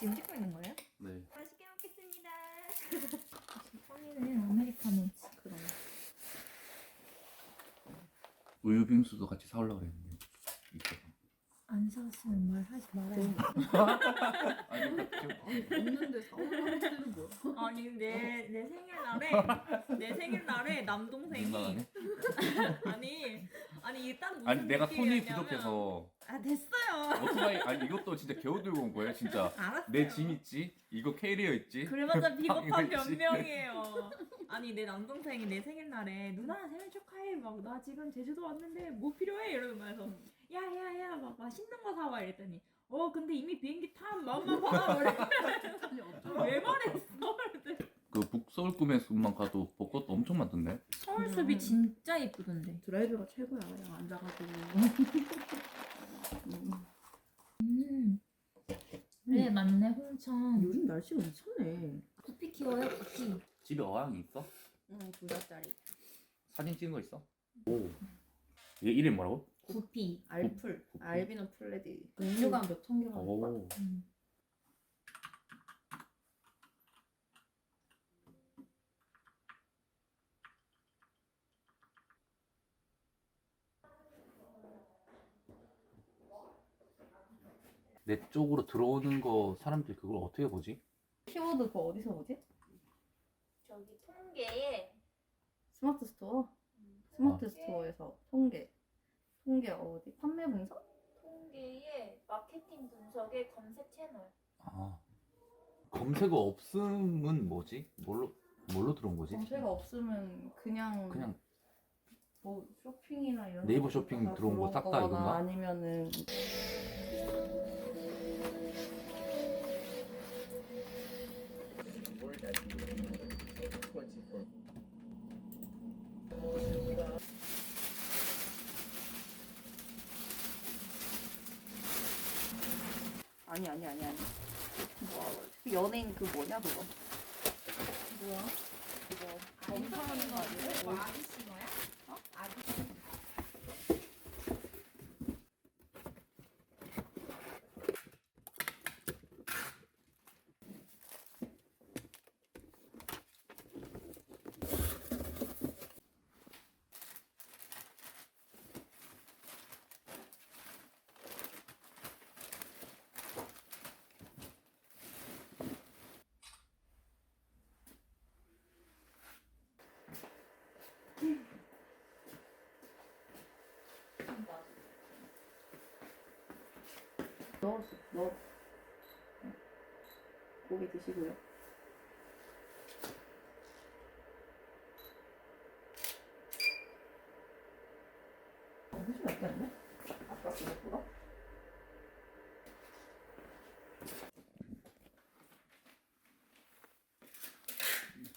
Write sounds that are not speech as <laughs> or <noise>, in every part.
지금 찍고 있는 거예요? 네. 맛있게 먹겠습니다. 뻥이네 아메리카노지. 그럼. 우유 빙수도 같이 사오려고 그랬는데. 있어서. 안 사왔으면 말하지 말아요. <laughs> 아니 지금 없는데 사오라는 데는 뭐야? 아니 내 내 생일날에 내 생일날에 남동생이 민망하네. <laughs> 아니 아니 딱 무슨 아니 내가 손이 느낌이었냐면 부족해서 아 됐어요. 오토바이 아니 이것도 진짜 겨우 들고 온 거예요 진짜. 알았어요. 내 짐 있지? 이거 캐리어 있지? 그래봤자 <laughs> 비겁한 이거 있지? 변명이에요. 아니 내 남동생이 내 생일날에 누나 생일 축하해 막 나 지금 제주도 왔는데 뭐 필요해 이러는 거여서 야야야 막 맛있는 거 사와 이랬더니 어 근데 이미 비행기 탄 마음만 봐 그래 어쩌 왜 말했어? 그 북서울 꿈의 숲만 가도 벚꽃 엄청 많던데. 서울 숲이 진짜 이쁘던데. 드라이브가 최고야 그냥 앉아가지고. 음. <laughs> 네 맞네 홍천. 요즘 날씨가 미쳤네 구피 키워요 구피. 집에 어항이 있어? 응두 달짜리 사진 찍은 거 있어? 오. 얘 이름 뭐라고? 구피. 알풀. 알비노 플레디 음료가 몇천 개가 오. 음. 내 쪽으로 들어오는 거 사람들이 그걸 어떻게 보지? 키워드 그거 어디서 보지? 저기 통계에 스마트 스토어? 스마트 스토어에서 통계 통계 어디? 판매 분석? 통계에 마케팅 분석의 검색 채널. 아. 검색어 없음은 뭐지? 뭘로 뭘로 들어온 거지? 검색어 없으면 그냥 그냥 뭐 쇼핑이나 이런 네이버 거 쇼핑 다 들어온 거 싹다 이건가? 아니면은 아니 아니 아니 아니 뭐 그 연예인 그 뭐냐 그거 뭐야 그거 검사하는 거 아니에요? 뭐 아저씨 거야? 어? 아저씨. 넣었어 넣어 고기 드시고요 어, 훨씬 낫겠네 아까 그거보다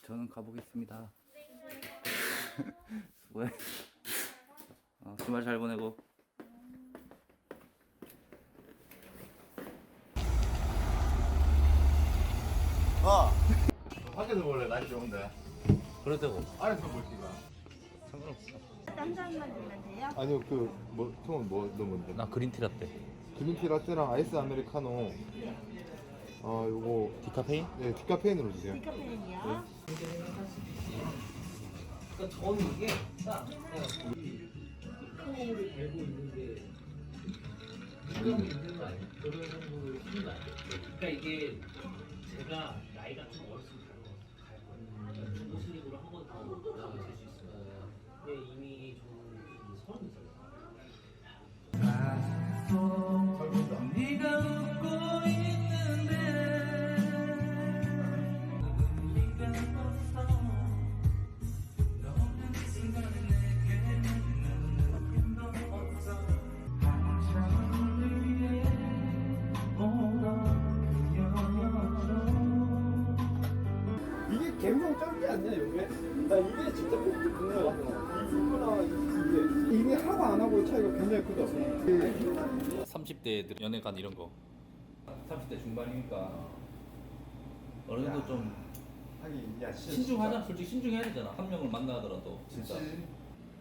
저는 가보겠습니다. <laughs> 수고해. 어, 주말 잘 보내고. 아! 밖에서 볼래? 날이 좋은데. 그러자고. 안에서. 상관없어. 주면 돼요? 아니요, 그, 뭐, 통은 뭐, 넣으면 나 그린티 라떼. 그린티 라떼랑 아이스 아메리카노. 아, 요거, 디카페인? 네, 디카페인으로 주세요. 디카페인이요? 그러니까 저는 이게 딱 그냥 이 뚜껑을 달고 있는데 주름이 있는 거 아니에요? 그런 정도로 힘도 안 돼요. 그러니까 이게 제가 나이가 좀 어렸을 때 갈 거예요. 그러니까 중고 더 나가면 될수 있어요. 근데 이게 진짜 궁금해 이 부분나 이게 이게 하고 안 하고의 차이가 굉장히 크다. 그 30대 연애관 이런 거. 30대 중반이니까 어느 정도 좀 하긴, 야, 진짜. 신중하자. 솔직히 신중해야 되잖아. 한 명을 만나더라도 진짜.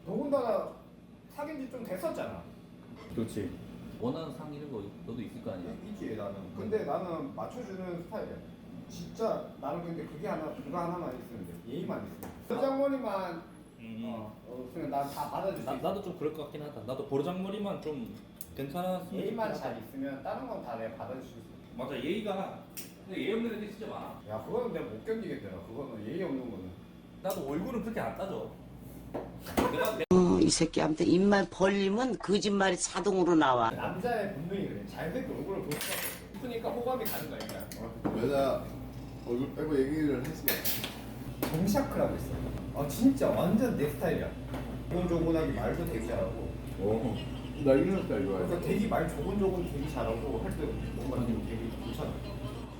더군다나 사귄 지 좀 됐었잖아. 그렇지. 원하는 상 이런 거 너도 있을 거 아니야. 있지, 나는. 근데 나는 맞춰주는 스타일이야. 진짜 나는 근데 그게 하나 그거 하나만 있으면 돼. 예의만 있으면. 포장머리만 어, 없으면 난다 받아줄 수 나, 있어. 나도 좀 그럴 것 같긴 하다. 나도 보르장머리만 좀 괜찮았으면 예의만 좋겠다. 잘 있으면 다른 건 다 내가 받아줄 수 있어. 맞아 예의가 근데 예의 없는 애들이 진짜 많아. 야 그거는 내가 못 견디겠더라. 그거는 예의 없는 거는. 나도 얼굴은 그렇게 안 따져. 내가 내- 어, 이 새끼한테 입만 벌리면 거짓말이 자동으로 나와. 남자의 본능이 그래. 잘생긴 얼굴을 볼 수가 없어. 이쁘니까 호감이 가는 거야. 그냥. 여자 얼굴 빼고 얘기를 했으면 정샤크라고 있어. 아 진짜 완전 내 스타일이야. 조곤조곤하게 말도 되게 잘하고. 어. 나 이런 스타일 좋아해. 그러니까 되게 말 조곤조곤 되게 잘하고 할 때 뭔가 되게 되게 괜찮아.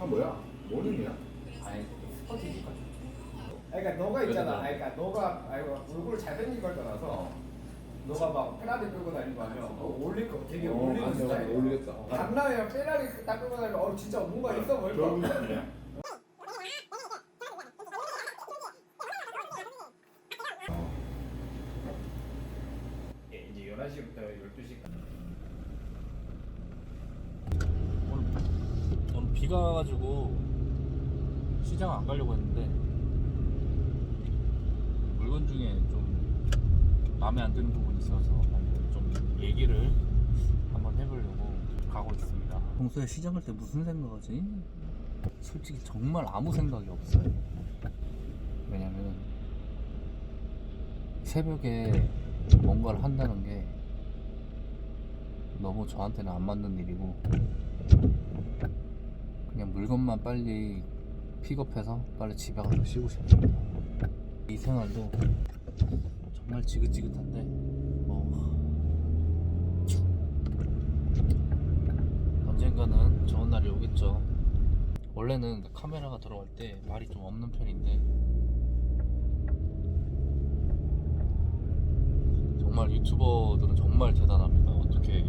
아 뭐야? 모닝이야? 아니 스포티니까. 그러니까 너가 있잖아. 아니, 그러니까 너가 아니 얼굴 잘생긴 걸 떠나서 너가 막 페라리 끌고 다니고 하면 어, 어울릴 거 되게 어, 맞아, 스타일. 어울리겠다. 강남이랑 페라리 딱 끌고 다니면 어 진짜 뭔가 있어 보일 결국. 그냥 예, 이제 11시부터 12시까지. 오늘, 오늘 비가 와가지고 시장 안 가려고 했는데 물건 중에 좀 마음에 안 드는 부분이 있어서 좀 얘기를 한번 해보려고 가고 시장 갈때 무슨 생각하지? 솔직히 정말 아무 생각이 없어요. 왜냐면 새벽에 뭔가를 한다는 게 너무 저한테는 안 맞는 일이고 그냥 물건만 빨리 픽업해서 빨리 집에 가서 쉬고 싶습니다. 이 생활도 정말 지긋지긋한데 뭐 언젠가는 좋은 날이 오겠죠. 원래는 카메라가 들어갈 때 말이 좀 없는 편인데 정말 유튜버들은 정말 대단합니다. 어떻게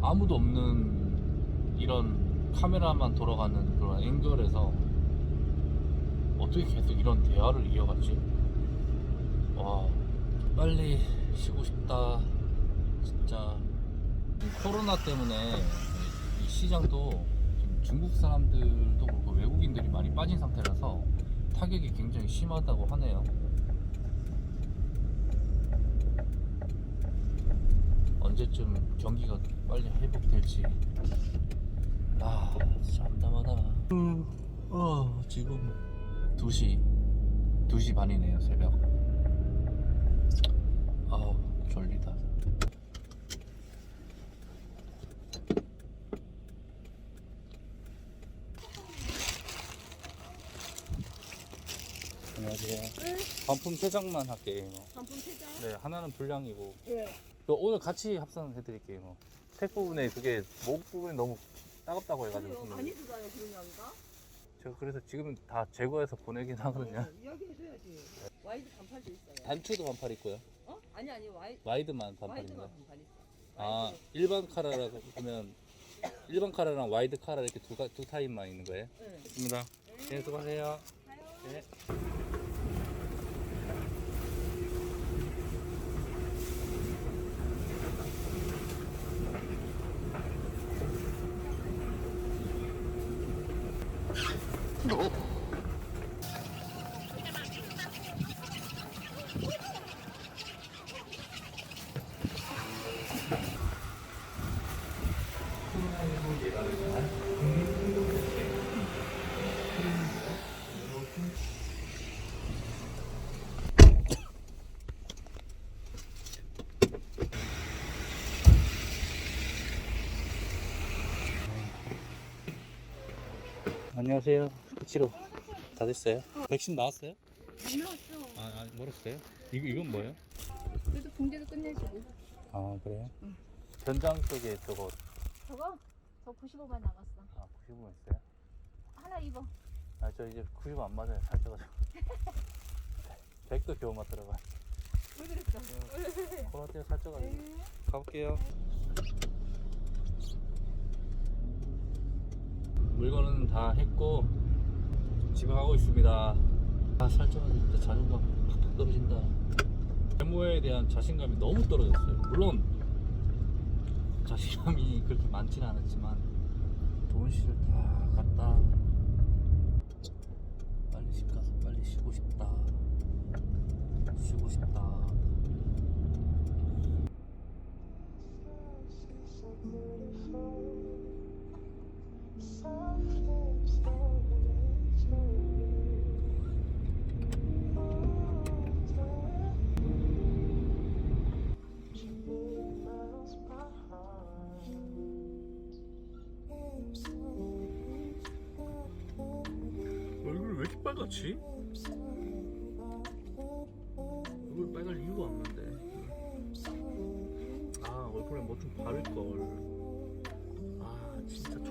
아무도 없는 이런 카메라만 돌아가는 그런 앵글에서 어떻게 계속 이런 대화를 이어갔지? 와 빨리 쉬고 싶다 진짜 이 코로나 때문에 이 시장도 중국 사람들도 그렇고 외국인들이 많이 빠진 상태라서 타격이 굉장히 심하다고 하네요. 언제쯤 경기가 빨리 회복될지. 아 진짜 암담하다. 어, 지금 2시 2시 반이네요 새벽. 아우 졸리다 안녕하세요 반품 3장만 할게요 반품 세장? 네 하나는 불량이고 예. 그 오늘 같이 합산해드릴게요. 택 부분에 그게 목 부분이 너무 따갑다고 해가지고 그래요. 많이 주잖아요 그러냐니까. 제가 그래서 지금 다 제거해서 보내긴 하거든요. 어, 이야기해줘야지. 와이드 반팔도 있어요. 단추도 반팔 있고요. 어? 아니 아니 와이 와이드만. 와이드만 반팔 있어. 아 일반 카라라고 보면 <laughs> 일반 카라랑 와이드 카라 이렇게 두, 가- 두 타입만 있는 거예요. 네. 좋습니다. 네 수고하세요. 네. 너. 안녕하세요. 치료 다 됐어요? 백신 나왔어요? 안 나왔어. 아, 아 멀었어요? 이거 이건 뭐예요? 그래도 붕대도 끝내주고. 아 그래요? 변장 쪽에 저거 저거? 저 95만 남았어. 아 90원 있어요? 하나 입어. 아 저 이제 90원 안 맞아요 살쪄가지고 100도 <laughs> 겨우 맞더라고요 왜 그랬어? 코로나 때문에 살쪄가지고 가볼게요 물건은 다 했고 집에 가고 있습니다. 아 살쪄가지고 진짜 자존감 팍팍 떨어진다. 외모에 대한 자신감이 너무 떨어졌어요. 물론 자신감이 그렇게 많지는 않았지만 샤워실 다 갔다. 빨리 집 가서 빨리 쉬고 싶다. 쉬고 싶다 넣지? 얼굴 빨갈 이유가 없는데 아 얼굴에 뭐 좀 바를걸 아 진짜